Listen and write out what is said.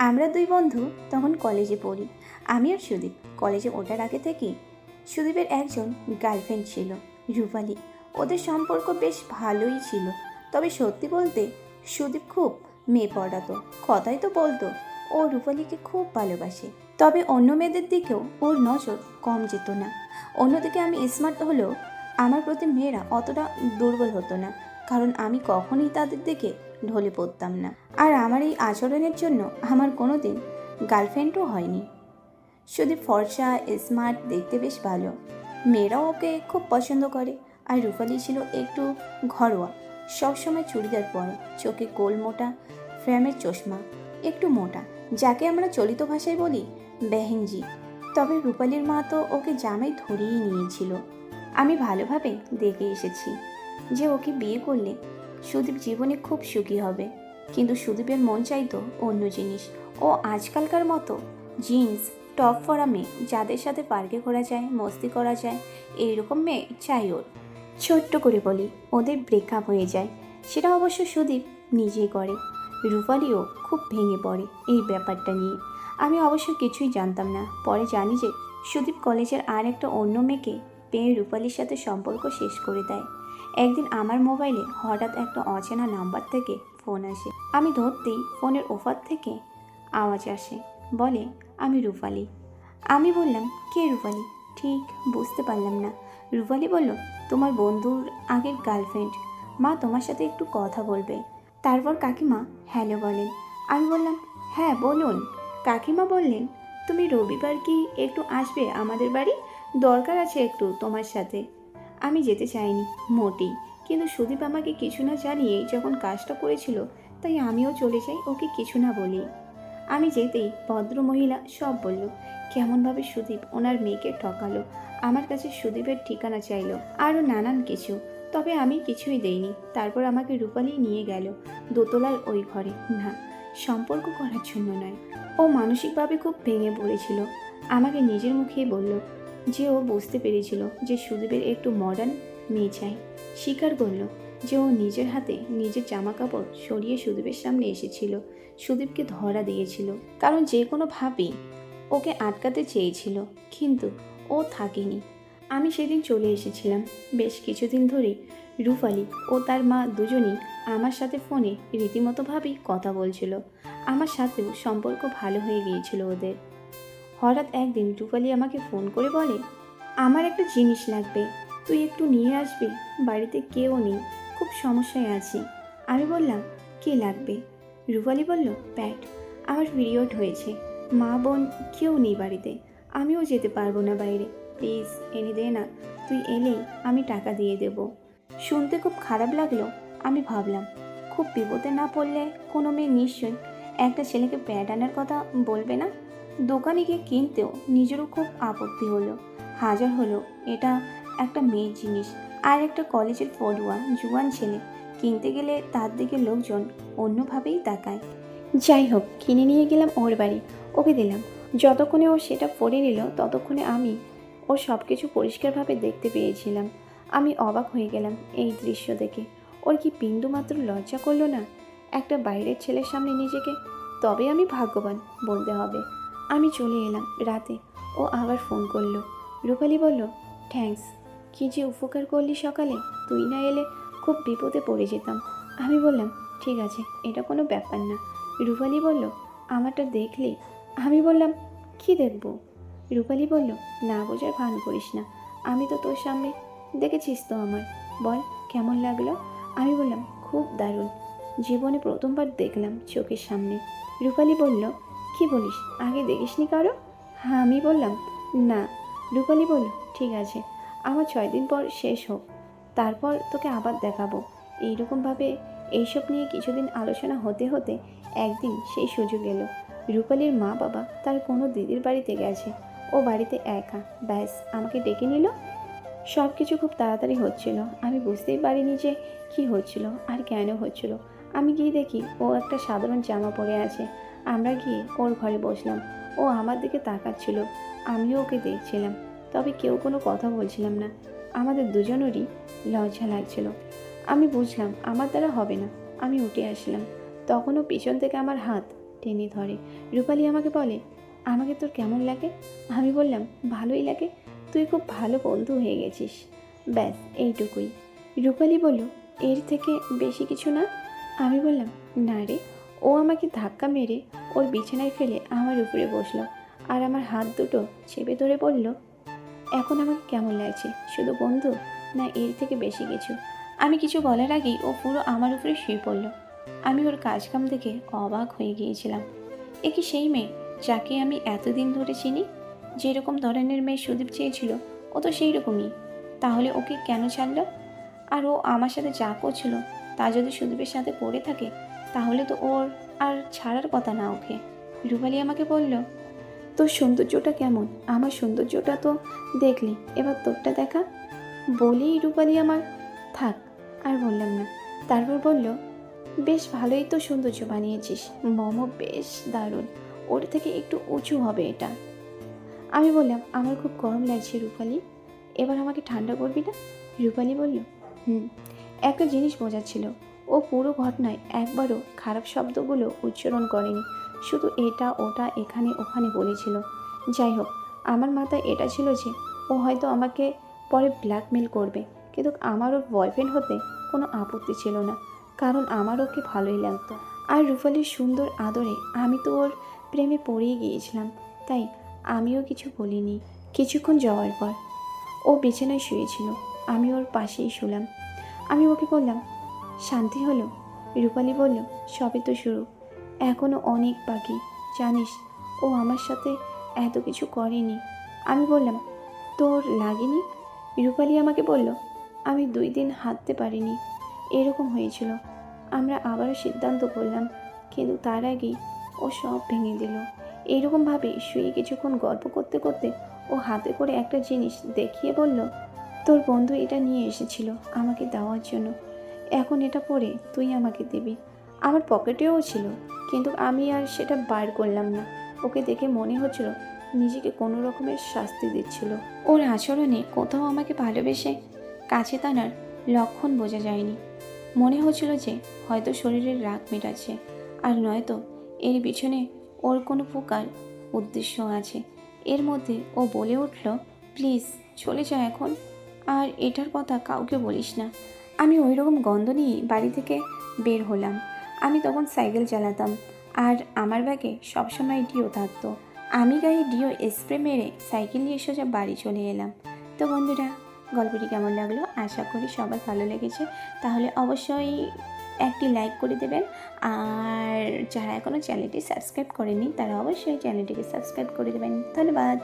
আমরা দুই বন্ধু তখন কলেজে পড়ি। আমি আর সুদীপ। কলেজে ওঠার আগে থেকেই সুদীপের একজন গার্লফ্রেন্ড ছিল, রূপালী। ওদের সম্পর্ক বেশ ভালোই ছিল। তবে সত্যি বলতে সুদীপ খুব মেয়ে পড়াতো। কথাই তো বলতো, ও রূপালীকে খুব ভালোবাসে। তবে অন্য মেয়েদের দিকেও ওর নজর কম যেত না। অন্যদিকে আমি স্মার্ট হলেও আমার প্রতি মেয়েরা অতটা দুর্বল হতো না। কারণ আমি কখনই তাদের দিকে ঢলে পড়তাম না। আর আমার এই আচরণের জন্য আমার কোনো দিন গার্লফ্রেন্ডও হয়নি। শুধু ফর্সা, স্মার্ট, দেখতে বেশ ভালো। মেয়েরাও ওকে খুব পছন্দ করে। আর রূপালি ছিল একটু ঘরোয়া। সবসময় চুড়িদার পরে, চোখে গোল মোটা, ফ্রেমের চশমা, একটু মোটা, যাকে আমরা চলিত ভাষায় বলি বেহেনজি তবে রূপালির মা তো ওকে জামাই ধরিয়ে নিয়েছিল। আমি ভালোভাবে দেখে এসেছি যে ওকে বিয়ে করলে সুদীপ জীবনে খুব সুখী হবে। কিন্তু সুদীপের মন চাইতো অন্য জিনিস। ও আজকালকার মতো জিন্স, টপ পরা মেয়ে যাদের সাথে পার্কে ঘোরা যায়, মস্তি করা যায়, এইরকম মেয়ে চাই ওর। ছোট্ট করে বলি, ওদের ব্রেকআপ হয়ে যায়। সেটা অবশ্য সুদীপ নিজেই করে। রূপালিও খুব ভেঙে পড়ে এই ব্যাপারটা নিয়ে। আমি অবশ্য কিছুই জানতাম না। পরে জানি যে সুদীপ কলেজের আর একটা অন্য মেয়েকে পেয়ে রূপালির সাথে সম্পর্ক শেষ করে দেয়। একদিন আমার মোবাইলে হঠাৎ একটা অচেনা নাম্বার থেকে ফোন আসে। আমি ধরতেই ফোনের ওফার থেকে আওয়াজ আসে। বলে, আমি রূপালি। আমি বললাম, কে রূপালি? ঠিক, বুঝতে পারলাম না। রূপালি বলল, তোমার বন্ধুর আগের গার্লফ্রেন্ড। মা তোমার সাথে একটু কথা বলবে। তারপর কাকিমা, হ্যালো বলেন। আমি বললাম হ্যাঁ বলুন। কাকিমা বললেন, তুমি রবিবার কি একটু আসবে আমাদের বাড়ি? দরকার আছে একটু তোমার সাথে। আমি যেতে চাইনি, মোটেই। কিন্তু সুদীপ আমাকে কিছু না জানিয়ে যখন কাজটা করেছিল, তাই আমিও চলে যাই ওকে কিছু না বলি আমি যেতেই ভদ্র মহিলা সব বলল, কেমনভাবে সুদীপ ওনার মেয়েকে ঠকালো? আমার কাছে সুদীপের ঠিকানা চাইলো, আরও নানান কিছু। তবে আমি কিছুই দেইনি। তারপর আমাকে রূপালি নিয়ে গেল দোতলার ওই ঘরে। না, সম্পর্ক করার জন্য নয়। ও মানসিকভাবে খুব ভেঙে পড়েছিল। আমাকে নিজের মুখেই বলল যে ও বুঝতে পেরেছিল যে সুদীপের একটু মডার্ন মেয়ে চাই। স্বীকার করল যে ও নিজের হাতে নিজের জামা কাপড় সরিয়ে সুদীপের সামনে এসেছিল। সুদীপকে ধরা দিয়েছিল, কারণ যে কোনোভাবেই ওকে আটকাতে চেয়েছিল, কিন্তু ও থাকেনি। আমি সেদিন চলে এসেছিলাম। বেশ কিছুদিন ধরে রুফালি ও তার মা দুজনই আমার সাথে ফোনে রীতিমতোভাবেই কথা বলছিল। আমার সাথেও সম্পর্ক ভালো হয়ে গিয়েছিল ওদের। হঠাৎ একদিন রূপালি আমাকে ফোন করে বলে, আমার একটা জিনিস লাগবে, তুই একটু নিয়ে আসবি, বাড়িতে কেউ নেই, খুব সমস্যায় আছি। আমি বললাম, কে লাগবে? রূপালি বলল, প্যাট, আমার পিরিয়ড হয়েছে, মা বোন কেউ নেই বাড়িতে, আমিও যেতে পারব না বাইরে, প্লিজ এনে দে না, তুই এলেই আমি টাকা দিয়ে দেব। শুনতে খুব খারাপ লাগল, আমি ভাবলাম, খুব বিপদে না পড়লে কোনো মেয়ে নিশ্চয়ই একটা ছেলেকে প্যাড আনার কথা বলবে না? দোকানে গিয়ে কিনতেও নিজেরও খুব আপত্তি হলো। হাজার হলো, এটা একটা মেয়ের জিনিস আর একটা কলেজের পড়ুয়া, জুয়ান ছেলে। কিনতে গেলে তার দিকে লোকজন অন্যভাবেই তাকায়। যাই হোক, কিনে নিয়ে গেলাম ওর বাড়ি। ওকে দিলাম। যতক্ষণে ও সেটা পরে নিল, ততক্ষণে আমি ও সব কিছু পরিষ্কারভাবে দেখতে পেয়েছিলাম। আমি অবাক হয়ে গেলাম এই দৃশ্য দেখে। ওর কি বিন্দুমাত্র লজ্জা করল না? একটা বাইরের ছেলের সামনে নিজেকে। তবে আমি ভাগ্যবান, বলতে হবে। আমি চলে এলাম রাতে। ও আবার ফোন করল। রূপালি বলল, থ্যাঙ্কস। কি যে উপকার করলি সকালে, তুই না এলে খুব বিপদে পড়ে যেতাম। আমি বললাম, ঠিক আছে, এটা কোনো ব্যাপার না। রূপালি বলল, আমারটা দেখলি? আমি বললাম, কি দেখব? রূপালি বলল, না বোঝার ভান করিস না। আমি তো তোর সামনে দেখেছিস তো আমার। বল, কেমন লাগল? আমি বললাম, খুব দারুণ। জীবনে প্রথমবার দেখলাম চোখের সামনে। রূপালি বলল কি বলিস? আগে দেখিসনি কারও? হ্যাঁ আমি বললাম, না। রূপালি বলল, ঠিক আছে, আমার ছয় দিন পর শেষ হোক। তারপর তোকে আবার দেখাবো। এইরকমভাবে এইসব নিয়ে কিছুদিন আলোচনা হতে হতে একদিন সেই সুযোগ এলো। রূপালির মা বাবা তার কোনো দিদির বাড়িতে গেছে। ও বাড়িতে একা। ব্যাস, আমাকে ডেকে নিল। সব কিছু খুব তাড়াতাড়ি হচ্ছিল। আমি বুঝতেই পারিনি যে কী হচ্ছিল আর কেন হচ্ছিল। আমি গিয়ে দেখি ও একটা সাধারণ জামা পরে আছে। আমরা গিয়ে ওর ঘরে বসলাম। ও আমার দিকে তাকাচ্ছিল। আমিও ওকে দেখছিলাম। তবে কেউ কোনো কথা বলছিলাম না। আমাদের দুজনেরই লজ্জা লাগছিল। আমি বুঝলাম, আমার দ্বারা হবে না। আমি উঠে আসলাম। তখনও পিছন থেকে আমার হাত টেনে ধরে। রূপালী আমাকে বলে, আমাকে তোর কেমন লাগে? আমি বললাম, ভালোই লাগে। তুই খুব ভালো বন্ধু হয়ে গেছিস। ব্যাস, এইটুকুই। রূপালী বলল, এর থেকে বেশি কিছু না? আমি বললাম, না রে ও আমাকে ধাক্কা মেরে ওর বিছানায় ফেলে আমার উপরে বসল আর আমার হাত দুটো চেপে ধরে বলল, এখন আমাকে কেমন লাগছে? শুধু বন্ধু না এর থেকে বেশি কিছু? আমি কিছু বলার আগেই ও পুরো আমার উপরে শুয়ে পড়ল। আমি ওর কাজকাম দেখে অবাক হয়ে গিয়েছিলাম। এ কি সেই মেয়ে যাকে আমি এতদিন ধরে চিনি? যেরকম ধরনের মেয়ে সুদীপ চেয়েছিল, ও তো সেই রকমই তাহলে ওকে কেন ছাড়লো? আর ও আমার সাথে যা করছিল তা যদি সুদীপের সাথে পড়ে থাকে তাহলে তো ওর আর ছাড়ার কথা না ওকে। রূপালি আমাকে বলল, তোর সৌন্দর্যটা কেমন? আমার সৌন্দর্যটা তো দেখলি। এবার তোরটা দেখা। বলেই রূপালি আমার, থাক, আর বললাম না। তারপর বলল, বেশ ভালোই তো সৌন্দর্য বানিয়েছিস। মোমো বেশ দারুণ। ওর থেকে একটু উঁচু হবে এটা। আমি বললাম, আমার খুব গরম লাগছে রূপালি এবার আমাকে ঠান্ডা করবি না? রূপালি বলল, হুম। একটা জিনিস বোঝাচ্ছিল ও পুরো ঘটনায় একবারও খারাপ শব্দগুলো উচ্চারণ করেনি। শুধু এটা, ওটা এখানে ওখানে বলেছিল। যাই হোক, আমার মাথায় এটা ছিল যে ও হয়তো আমাকে পরে ব্ল্যাকমেল করবে। কিন্তু আমার ওর বয়ফ্রেন্ড হতে কোনো আপত্তি ছিল না। কারণ আমার ওকে ভালোই লাগতো। আর রুফালির সুন্দর আদরে আমি তো ওর প্রেমে পড়েই গিয়েছিলাম। তাই আমিও কিছু বলিনি। কিছুক্ষণ যাওয়ার পর ও বিছানায় শুয়েছিল। আমি ওর পাশেই শুলাম। আমি ওকে বললাম শান্তি হলো? রূপালী বলল সবই তো শুরু। এখনও অনেক বাকি। জানিস, ও আমার সাথে এত কিছু করেনি। আমি বললাম, তোর লাগেনি? রূপালী আমাকে বলল, আমি দুই দিন হাঁটতে পারিনি। এরকম হয়েছিল। আমরা আবারও সিদ্ধান্ত করলাম, কিন্তু তার আগেই ও সব ভেঙে দিল। এইরকমভাবে শুয়ে কিছুক্ষণ গল্প করতে করতে ও হাতে করে একটা জিনিস দেখিয়ে বলল, তোর বন্ধু এটা নিয়ে এসেছিল, আমাকে দেওয়ার জন্য। এখন এটা পরে তুই আমাকে দিবি। আমার পকেটেও ছিল, কিন্তু আমি আর সেটা বার করলাম না। ওকে দেখে মনে হচ্ছিল নিজেকে কোনো রকমের শাস্তি দিচ্ছিল। ওর আচরণে কোথাও আমাকে ভালোবেসে কাছে টানার লক্ষণ বোঝা যায়নি। মনে হচ্ছিল যে হয়তো শরীরের রাগ মেটাচ্ছে, আর নয়তো এর পিছনে ওর কোনো প্রকার উদ্দেশ্য আছে। এর মধ্যে ও বলে উঠল, প্লিজ চলে যা এখন, আর এটার কথা কাউকে বলিস না। আমি ওই রকম গন্ধ নিয়ে বাড়ি থেকে বের হলাম। আমি তখন সাইকেল চালাতাম আর আমার ব্যাগে সবসময় ডিও থাকতো। আমি গায়ে ডিও স্প্রে মেরে সাইকেল নিয়ে সোজা বাড়ি চলে এলাম। তো বন্ধুরা, গল্পটি কেমন লাগল? আশা করি সবার ভালো লেগেছে। তাহলে অবশ্যই একটি লাইক করে দেবেন। আর যারা এখনও চ্যানেলটি সাবস্ক্রাইব করেনি তারা অবশ্যই চ্যানেলটিকে সাবস্ক্রাইব করে দেবেন। ধন্যবাদ।